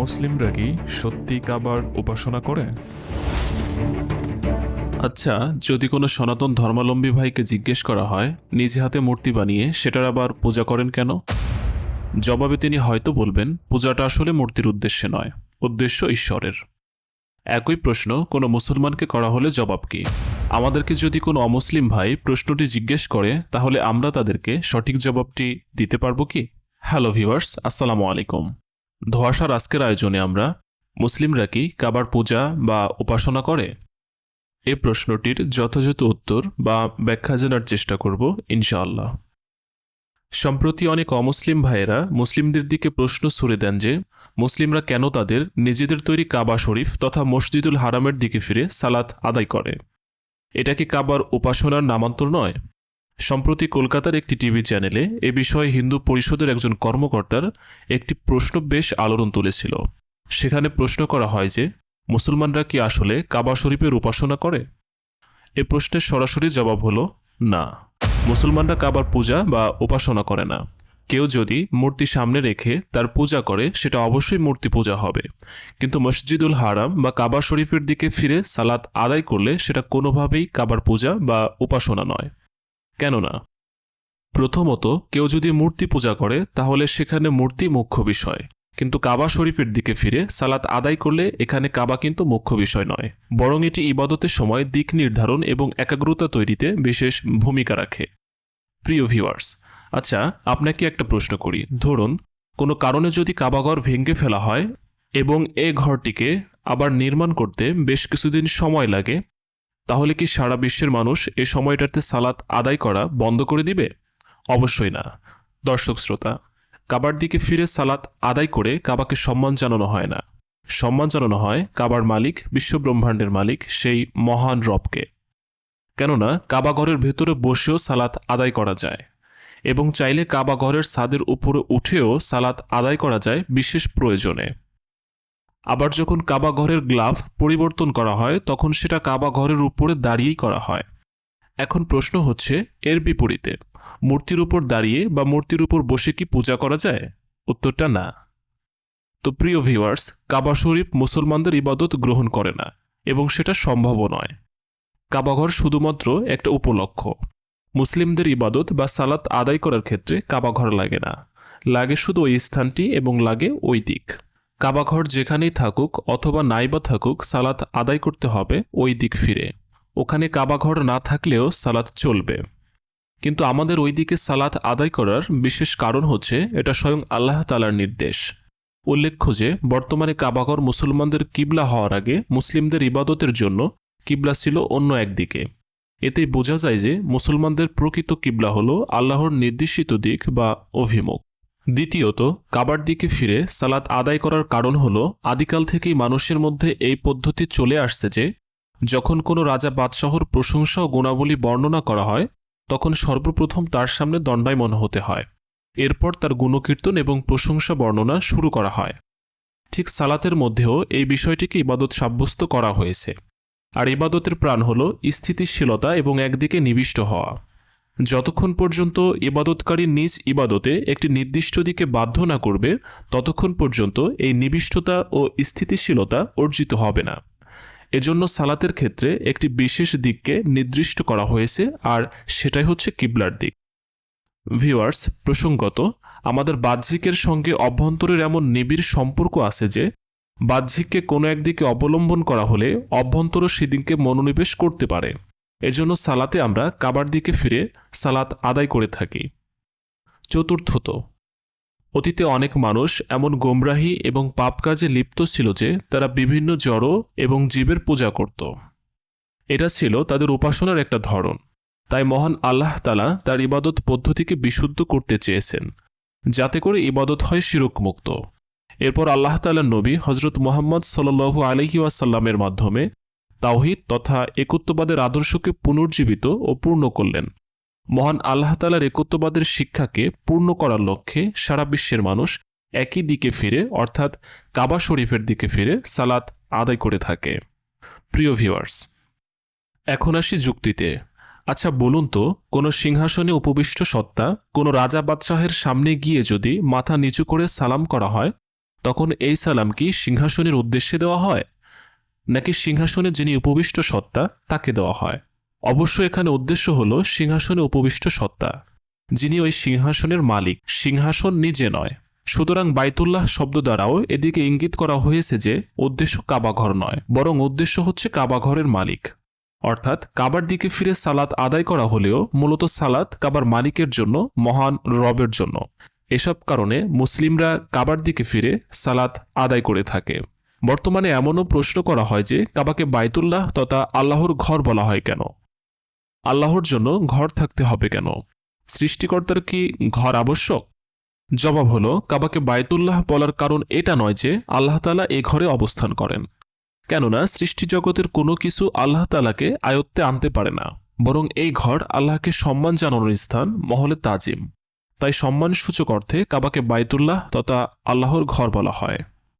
অমুসলিমরা কি সত্যি কাবার উপাসনা করে? আচ্ছা যদি কোনো সনাতন ধর্মাবলম্বী ভাইকে জিজ্ঞেস করা হয়, নিজে হাতে মূর্তি বানিয়ে সেটার আবার পূজা করেন কেন? জবাবে তিনি হয়তো বলবেন, পূজাটা আসলে মূর্তির উদ্দেশ্যে নয়, উদ্দেশ্য ঈশ্বরের। একই প্রশ্ন, কোনো মুসলমানকে করা হলে জবাব কি? আমাদেরকে যদি কোনো অমুসলিম ভাই প্রশ্নটি জিজ্ঞেস করে, তাহলে আমরা তাদেরকে সঠিক জবাবটি দিতে পারব কি? হ্যালো ভিউয়ার্স, আসসালামু আলাইকুম। ধোয়াশার আজকের আয়োজনে আমরা মুসলিমরা কি কাবার পূজা বা উপাসনা করে? এ প্রশ্নটির যথাযথ উত্তর বা ব্যাখ্যা জানার চেষ্টা করব, ইনশাআল্লাহ। সম্প্রতি অনেক অমুসলিম ভাইয়েরা মুসলিমদের দিকে প্রশ্ন ছুড়ে দেন যে, মুসলিমরা কেন তাদের নিজেদের তৈরি কাবা শরীফ তথা মসজিদুল হারামের দিকে ফিরে সালাত আদায় করে? এটা কি কাবার উপাসনার নামান্তর নয়? সম্প্রতি কলকাতার একটি টিভি চ্যানেলে এ বিষয়ে হিন্দু পরিষদের একজন কর্মকর্তার একটি প্রশ্ন বেশ আলোড়ন তুলেছিল। সেখানে প্রশ্ন করা হয় যে, মুসলমানরা কি আসলে কাবা শরীফের উপাসনা করে? এ প্রশ্নের সরাসরি জবাব হলো, না। মুসলমানরা কাবার পূজা বা উপাসনা করে না। কেউ যদি মূর্তি সামনে রেখে তার পূজা করে, সেটা অবশ্যই মূর্তি পূজা হবে। কিন্তু মসজিদুল হারাম বা কাবা শরীফের দিকে ফিরে সালাত আদায় করলে সেটা কোনোভাবেই কাবার পূজা বা উপাসনা নয়। কেননা, প্রথমত কেউ যদি মূর্তি পূজা করে, তাহলে সেখানে মূর্তি মুখ্য বিষয়। কিন্তু কাবা শরীফের দিকে ফিরে, সালাত আদায় করলে এখানে কাবা কিন্তু মুখ্য বিষয় নয়। বরং এটি ইবাদতের সময় দিক নির্ধারণ এবং একাগ্রতা তৈরিতে বিশেষ ভূমিকা রাখে। প্রিয় ভিউয়ার্স আচ্ছা আপনাকে একটা প্রশ্ন করি। ধরুন, কোনো কারণে যদি কাবাঘর ভেঙে ফেলা হয় এবং এ ঘরটিকে আবার নির্মাণ করতে বেশ কিছুদিন সময় লাগে তাহলে কি সারা বিশ্বের মানুষ এ সময়টাতে সালাত আদায় করা বন্ধ করে দিবে? অবশ্যই না। দর্শক শ্রোতা, কাবার দিকে ফিরে সালাত আদায় করে কাবাকে সম্মান জানানো হয় না। সম্মান জানানো হয় কাবার মালিক, বিশ্বব্রহ্মাণ্ডের মালিক, সেই মহান রবকে। কেননা, কাবা ঘরের ভেতরে বসেও সালাত আদায় করা যায় এবং চাইলে কাবা ঘরের ছাদের উপরে উঠেও সালাত আদায় করা যায় বিশেষ প্রয়োজনে। আবার যখন কাবা ঘরের গ্লাভ পরিবর্তন করা হয়, তখন সেটা কাবা ঘরের উপরে দাঁড়িয়েই করা হয়। এখন প্রশ্ন হচ্ছে, এর বিপরীতে, মূর্তির উপর দাঁড়িয়ে বা মূর্তির উপর বসে কি পূজা করা যায়? উত্তরটা না। তো প্রিয় ভিউয়ার্স, কাবা শরীফ মুসলমানদের ইবাদত গ্রহণ করে না, এবং সেটা সম্ভবও নয়। কাবাঘর শুধুমাত্র একটা উপলক্ষ। মুসলিমদের ইবাদত বা সালাত আদায় করার ক্ষেত্রে কাবাঘর লাগে না। লাগে শুধু ওই স্থানটি এবং লাগে ওই দিক। কাবাঘর যেখানেই থাকুক অথবা নাইবা থাকুক সালাত আদায় করতে হবে ওই দিক ফিরে। ওখানে কাবাঘর না থাকলেও সালাত চলবে। কিন্তু আমাদের ওই দিকে সালাত আদায় করার বিশেষ কারণ হচ্ছে এটা স্বয়ং আল্লাহ তালার নির্দেশ। উল্লেখ্য যে, বর্তমানে কাবাঘর মুসলমানদের কিবলা হওয়ার আগে মুসলিমদের ইবাদতের জন্য কিবলা ছিল অন্য একদিকে। এতে বোঝা যায় যে, মুসলমানদের প্রকৃত কিবলা হল আল্লাহর নির্দেশিত দিক বা অভিমুখ। দ্বিতীয়ত, কাবার দিকে ফিরে সালাত আদায় করার কারণ হল, আদিকাল থেকেই মানুষের মধ্যে এই পদ্ধতি চলে আসছে যে, যখন কোনো রাজা বাদশাহর প্রশংসা ও গুণাবলী বর্ণনা করা হয়, তখন সর্বপ্রথম তার সামনে দণ্ডায়মন হতে হয়। এরপর তার গুণকীর্তন এবং প্রশংসা বর্ণনা শুরু করা হয়। ঠিক সালাতের মধ্যেও এই বিষয়টিকে ইবাদত সাব্যস্ত করা হয়েছে। আর ইবাদতের প্রাণ হল স্থিতিশীলতা এবং একদিকে নিবিষ্ট হওয়া। যতক্ষণ পর্যন্ত ইবাদতকারী নিজ ইবাদতে একটি নির্দিষ্ট দিকে বাধ্য না করবে, ততক্ষণ পর্যন্ত এই নিবিষ্টতা ও স্থিতিশীলতা অর্জিত হবে না। এজন্য সালাতের ক্ষেত্রে একটি বিশেষ দিককে নির্দিষ্ট করা হয়েছে, আর সেটাই হচ্ছে কিবলার দিক। ভিওয়ার্স প্রসঙ্গত, আমাদের বাহ্যিকের সঙ্গে অভ্যন্তরের এমন নিবিড় সম্পর্ক আছে যে, বাহ্যিককে কোনো একদিকে অবলম্বন করা হলে অভ্যন্তর সেদিনকে মনোনিবেশ করতে পারে। এজন্য সালাতে আমরা কাবার দিকে ফিরে সালাত আদায় করে থাকি। চতুর্থত, অতীতে অনেক মানুষ এমন গোমরাহী এবং পাপ কাজে লিপ্ত ছিল যে তারা বিভিন্ন জড় এবং জীবের পূজা করত। এটা ছিল তাদের উপাসনার একটা ধরন। তাই মহান আল্লাহ তালা তার ইবাদত পদ্ধতিকে বিশুদ্ধ করতে চেয়েছেন, যাতে করে ইবাদত হয় শিরকমুক্ত। এরপর আল্লাহ তালার নবী হজরত মোহাম্মদ সাল্লু আলহি ওয়াসাল্লামের মাধ্যমে তাওহিদ তথা একত্ববাদের আদর্শকে পুনর্জীবিত ও পূর্ণ করলেন। মহান আল্লাহ তালার একত্ববাদের শিক্ষাকে পূর্ণ করার লক্ষ্যে সারা বিশ্বের মানুষ একই দিকে ফিরে, অর্থাৎ কাবা শরীফের দিকে ফিরে সালাত আদায় করে থাকে। প্রিয় ভিউয়ার্স এখন আসি যুক্তিতে। আচ্ছা বলুন তো, কোনো সিংহাসনে উপবিষ্ট সত্তা কোনো রাজা বাদশাহের সামনে গিয়ে যদি মাথা নিচু করে সালাম করা হয়, তখন এই সালাম কি সিংহাসনের উদ্দেশ্যে দেওয়া হয়? নাকি সিংহাসনে যিনি উপবিষ্ট সত্তা, তাকে দেওয়া হয়। অবশ্য এখানে উদ্দেশ্য হল সিংহাসনে উপবিষ্ট সত্তা। যিনি ওই সিংহাসনের মালিক, সিংহাসন নিজে নয়। সুতরাং বাইতুল্লাহ শব্দ দ্বারাও এদিকে ইঙ্গিত করা হয়েছে যে, উদ্দেশ্য কাবাঘর নয়, বরং উদ্দেশ্য হচ্ছে কাবাঘরের মালিক। অর্থাৎ, কাবার দিকে ফিরে সালাত আদায় করা হলেও মূলত সালাত কাবার মালিকের জন্য, মহান রবের জন্য। এসব কারণে মুসলিমরা কাবার দিকে ফিরে সালাত আদায় করে থাকে। বর্তমানে এমনও প্রশ্ন করা হয় যে কাবাকে বাইতুল্লাহ তথা আল্লাহর ঘর বলা হয় কেন? আল্লাহর জন্য ঘর থাকতে হবে কেন? সৃষ্টিকর্তার কি ঘর আবশ্যক? জবাব হলো, কাবাকে বায়তুল্লাহ বলার কারণ এটা নয় যে আল্লাহ তালা এ ঘরে অবস্থান করেন। কেননা সৃষ্টিজগতের কোনো কিছু আল্লাহ তালাকে আয়ত্তে আনতে পারে না, বরং এই ঘর আল্লাহকে সম্মান জানানোর স্থান মহলে তাজিম। তাই সম্মানসূচক অর্থে কাবাকে বায়তুল্লাহ তথা আল্লাহর ঘর বলা হয়।